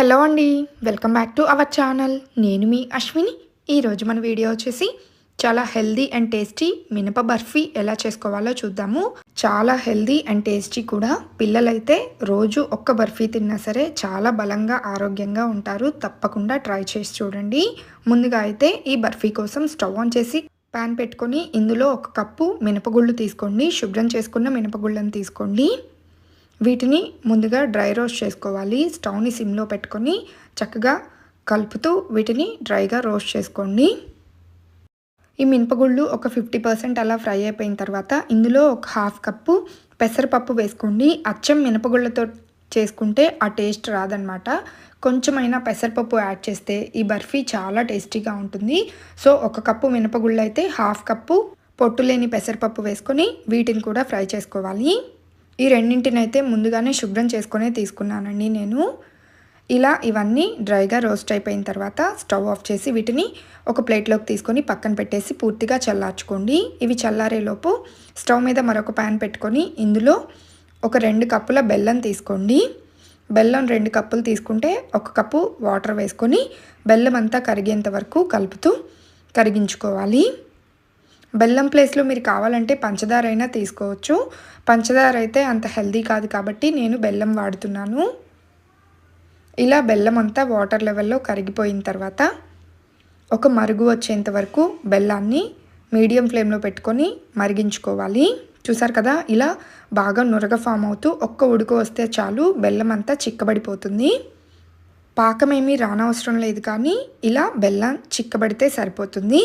Hello అండి welcome back to our channel. నేను మీ అశ్విని. ఈరోజు మన వీడియో వచ్చేసి చాలా హెల్దీ అండ్ టేస్టీ మినప బర్ఫీ ఎలా చేసుకోవాలో చూద్దాము. చాలా హెల్దీ అండ్ టేస్టీ కూడా. పిల్లలైతే రోజు ఒక్క బర్ఫీ తిన్నా సరే చాలా బలంగా ఆరోగ్యంగా ఉంటారు. తప్పకుండా ట్రై చేసి చూడండి. ముందుగా అయితే ఈ బర్ఫీ కోసం స్టవ్ ఆన్ చేసి పాన్ పెట్టుకొని ఇందులో ఒక కప్పు మినపగుళ్ళు తీసుకోండి. శుభ్రం చేసుకున్న మినపగుళ్ళను తీసుకోండి. వీటిని ముందుగా డ్రై రోస్ట్ చేసుకోవాలి. స్టవ్ని సిమ్లో పెట్టుకొని చక్కగా కలుపుతూ వీటిని డ్రైగా రోస్ట్ చేసుకోండి. ఈ మినపగుళ్ళు ఒక ఫిఫ్టీ పర్సెంట్ అలా ఫ్రై అయిపోయిన తర్వాత ఇందులో ఒక హాఫ్ కప్పు పెసరపప్పు వేసుకోండి. అచ్చం మినపగుళ్ళతో చేసుకుంటే ఆ టేస్ట్ రాదనమాట కొంచెమైనా పెసరపప్పు యాడ్ చేస్తే ఈ బర్ఫీ చాలా టేస్టీగా ఉంటుంది. సో ఒక కప్పు మినపగుళ్ళు అయితే హాఫ్ కప్పు పొట్టు లేని పెసరపప్పు వేసుకొని వీటిని కూడా ఫ్రై చేసుకోవాలి. ఈ రెండింటినైతే ముందుగానే శుభ్రం చేసుకునే తీసుకున్నానండి నేను. ఇలా ఇవన్నీ డ్రైగా రోస్ట్ అయిపోయిన తర్వాత స్టవ్ ఆఫ్ చేసి వీటిని ఒక ప్లేట్లోకి తీసుకొని పక్కన పెట్టేసి పూర్తిగా చల్లార్చుకోండి. ఇవి చల్లారేలోపు స్టవ్ మీద మరొక ప్యాన్ పెట్టుకొని ఇందులో ఒక రెండు కప్పుల బెల్లం తీసుకోండి. బెల్లం రెండు కప్పులు తీసుకుంటే ఒక కప్పు వాటర్ వేసుకొని బెల్లం అంతా కరిగేంత వరకు కలుపుతూ కరిగించుకోవాలి. బెల్లం ప్లేస్లో మీరు కావాలంటే పంచదార అయినా తీసుకోవచ్చు. పంచదార అయితే అంత హెల్దీ కాదు కాబట్టి నేను బెల్లం వాడుతున్నాను. ఇలా బెల్లం అంతా వాటర్ లెవెల్లో కరిగిపోయిన తర్వాత ఒక మరుగు వచ్చేంత వరకు బెల్లాన్ని మీడియం ఫ్లేమ్లో పెట్టుకొని మరిగించుకోవాలి. చూసారు కదా ఇలా బాగా నురగ ఫామ్ అవుతూ ఒక్క ఉడుకు వస్తే చాలు బెల్లం అంతా చిక్కబడిపోతుంది. పాకం ఏమీ రానవసరం లేదు కానీ ఇలా బెల్లం చిక్కబడితే సరిపోతుంది.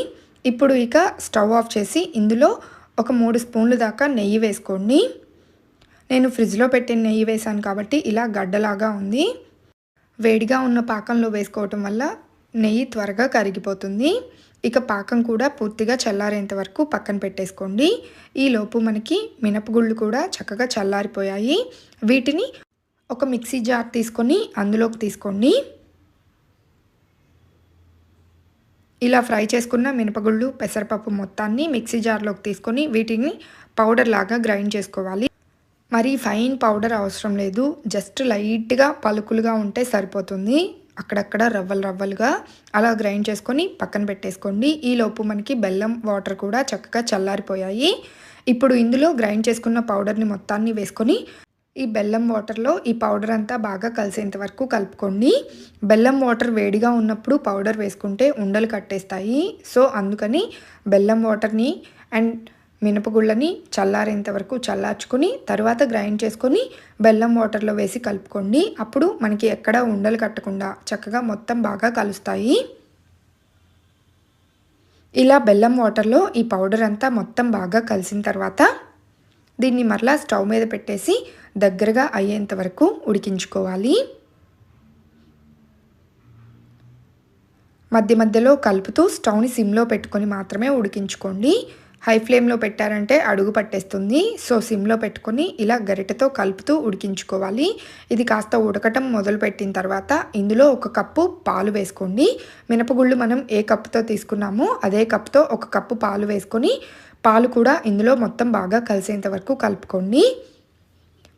ఇప్పుడు ఇక స్టవ్ ఆఫ్ చేసి ఇందులో ఒక మూడు స్పూన్లు దాకా నెయ్యి వేసుకోండి. నేను ఫ్రిడ్జ్లో పెట్టిన నెయ్యి వేశాను కాబట్టి ఇలా గడ్డలాగా ఉంది. వేడిగా ఉన్న పాకంలో వేసుకోవటం వల్ల నెయ్యి త్వరగా కరిగిపోతుంది. ఇక పాకం కూడా పూర్తిగా చల్లారేంత వరకు పక్కన పెట్టేసుకోండి. ఈలోపు మనకి మినపగుళ్ళు కూడా చక్కగా చల్లారిపోయాయి. వీటిని ఒక మిక్సీ జార్ తీసుకొని అందులోకి తీసుకోండి. ఇలా ఫ్రై చేసుకున్న మినపగుళ్ళు పెసరపప్పు మొత్తాన్ని మిక్సీ జార్లోకి తీసుకొని వీటిని పౌడర్ లాగా గ్రైండ్ చేసుకోవాలి. మరి ఫైన్ పౌడర్ అవసరం లేదు. జస్ట్ లైట్గా పలుకులుగా ఉంటే సరిపోతుంది. అక్కడక్కడ రవ్వలు రవ్వలుగా అలా గ్రైండ్ చేసుకొని పక్కన పెట్టేసుకోండి. ఈలోపు మనకి బెల్లం వాటర్ కూడా చక్కగా చల్లారిపోయాయి. ఇప్పుడు ఇందులో గ్రైండ్ చేసుకున్న పౌడర్ని మొత్తాన్ని వేసుకొని ఈ బెల్లం వాటర్లో ఈ పౌడర్ అంతా బాగా కలిసేంత వరకు కలుపుకోండి. బెల్లం వాటర్ వేడిగా ఉన్నప్పుడు పౌడర్ వేసుకుంటే ఉండలు కట్టేస్తాయి. సో అందుకని బెల్లం వాటర్ని అండ్ మినపగుళ్ళని చల్లారేంత వరకు చల్లార్చుకొని తర్వాత గ్రైండ్ చేసుకొని బెల్లం వాటర్లో వేసి కలుపుకోండి. అప్పుడు మనకి ఎక్కడ ఉండలు కట్టకుండా చక్కగా మొత్తం బాగా కలుస్తాయి. ఇలా బెల్లం వాటర్లో ఈ పౌడర్ అంతా మొత్తం బాగా కలిసిన తర్వాత దీన్ని మరలా స్టవ్ మీద పెట్టేసి దగ్గరగా అయ్యేంత వరకు ఉడికించుకోవాలి. మధ్య మధ్యలో కలుపుతూ స్టవ్ని సిమ్లో పెట్టుకొని మాత్రమే ఉడికించుకోండి. హై ఫ్లేమ్లో పెట్టారంటే అడుగు పట్టేస్తుంది. సో సిమ్లో పెట్టుకొని ఇలా గరిటెతో కలుపుతూ ఉడికించుకోవాలి. ఇది కాస్త ఉడకటం మొదలుపెట్టిన తర్వాత ఇందులో ఒక కప్పు పాలు వేసుకోండి. మినపగుళ్ళు మనం ఏ కప్పుతో తీసుకున్నామో అదే కప్పుతో ఒక కప్పు పాలు వేసుకొని పాలు కూడా ఇందులో మొత్తం బాగా కలిసేంత వరకు కలుపుకోండి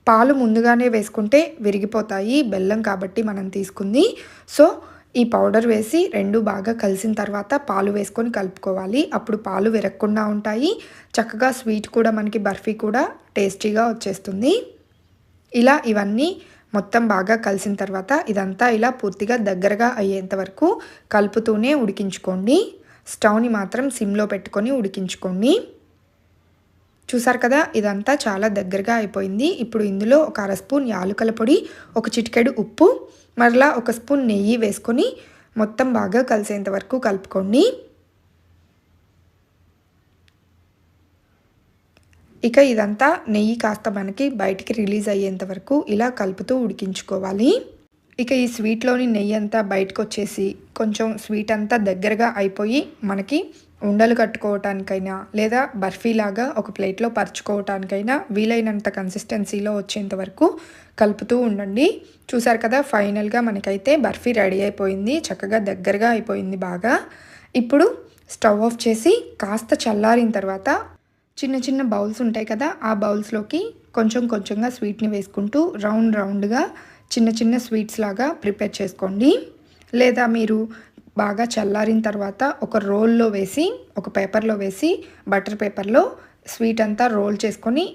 పాలు ముందుగానే వేసుకుంటే విరిగిపోతాయి బెల్లం కాబట్టి మనం తీసుకుంది. సో ఈ పౌడర్ వేసి రెండు బాగా కలిసిన తర్వాత పాలు వేసుకొని కలుపుకోవాలి. అప్పుడు పాలు విరగకుండా ఉంటాయి. చక్కగా స్వీట్ కూడా మనకి బర్ఫీ కూడా టేస్టీగా వచ్చేస్తుంది. ఇలా ఇవన్నీ మొత్తం బాగా కలిసిన తర్వాత ఇదంతా ఇలా పూర్తిగా దగ్గరగా అయ్యేంత వరకు కలుపుతూనే ఉడికించుకోండి. స్టవ్ని మాత్రం సిమ్లో పెట్టుకొని ఉడికించుకోండి. చూసారు కదా ఇదంతా చాలా దగ్గరగా అయిపోయింది. ఇప్పుడు ఇందులో ఒక అర స్పూన్ యాలుకల పొడి ఒక చిటికెడు ఉప్పు మరలా ఒక స్పూన్ నెయ్యి వేసుకొని మొత్తం బాగా కలిసేంత వరకు కలుపుకోండి. ఇక ఇదంతా నెయ్యి కాస్త మనకి బయటికి రిలీజ్ అయ్యేంత వరకు ఇలా కలుపుతూ ఉడికించుకోవాలి. ఇక ఈ స్వీట్లోని నెయ్యి అంతా బయటకు వచ్చేసి కొంచెం స్వీట్ అంతా దగ్గరగా అయిపోయి మనకి ఉండలు కట్టుకోవటానికైనా లేదా బర్ఫీలాగా ఒక ప్లేట్లో పరుచుకోవటానికైనా వీలైనంత కన్సిస్టెన్సీలో వచ్చేంత వరకు కలుపుతూ ఉండండి. చూసారు కదా ఫైనల్గా మనకైతే బర్ఫీ రెడీ అయిపోయింది. చక్కగా దగ్గరగా అయిపోయింది బాగా. ఇప్పుడు స్టవ్ ఆఫ్ చేసి కాస్త చల్లారిన తర్వాత చిన్న చిన్న బౌల్స్ ఉంటాయి కదా ఆ బౌల్స్లోకి కొంచెం కొంచెంగా స్వీట్ని వేసుకుంటూ రౌండ్ రౌండ్గా చిన్న చిన్న స్వీట్స్ లాగా ప్రిపేర్ చేసుకోండి. లేదా మీరు బాగా చల్లారిన తర్వాత ఒక రోల్లో వేసి ఒక పేపర్లో వేసి బటర్ పేపర్లో స్వీట్ అంతా రోల్ చేసుకొని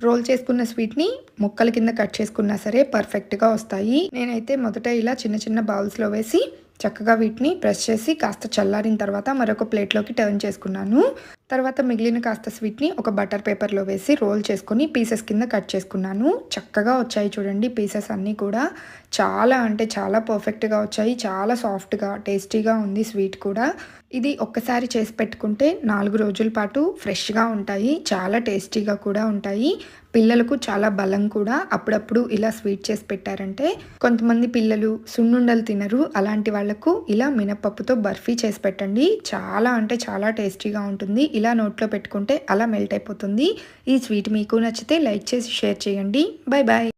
రోల్ చేసుకున్న స్వీట్ని ముక్కల కింద కట్ చేసుకున్నా సరే పర్ఫెక్ట్గా వస్తాయి. నేనైతే మొదట ఇలా చిన్న చిన్న బౌల్స్లో వేసి చక్కగా వీటిని ప్రెస్ చేసి కాస్త చల్లారిన తర్వాత మరొక ప్లేట్లోకి టర్న్ చేసుకున్నాను. తర్వాత మిగిలిన కాస్త స్వీట్ని ఒక బటర్ పేపర్లో వేసి రోల్ చేసుకొని పీసెస్ కింద కట్ చేసుకున్నాను. చక్కగా వచ్చాయి చూడండి పీసెస్ అన్నీ కూడా. చాలా అంటే చాలా పర్ఫెక్ట్గా వచ్చాయి. చాలా సాఫ్ట్గా టేస్టీగా ఉంది స్వీట్ కూడా. ఇది ఒక్కసారి చేసి పెట్టుకుంటే నాలుగు రోజుల పాటు ఫ్రెష్గా ఉంటాయి చాలా టేస్టీగా కూడా ఉంటాయి. పిల్లలకు చాలా బలం కూడా అప్పుడప్పుడు ఇలా స్వీట్ చేసి పెట్టారంటే కొంతమంది పిల్లలు సున్నుండలు తినరు. అలాంటి వాళ్ళకు ఇలా మినపప్పుతో బర్ఫీ చేసి పెట్టండి. చాలా అంటే చాలా టేస్టీగా ఉంటుంది. ఇలా నోట్లో పెట్టుకుంటే అలా మెల్ట్ అయిపోతుంది. ఈ స్వీట్ మీకు నచ్చితే లైక్ చేసి షేర్ చేయండి. Bye bye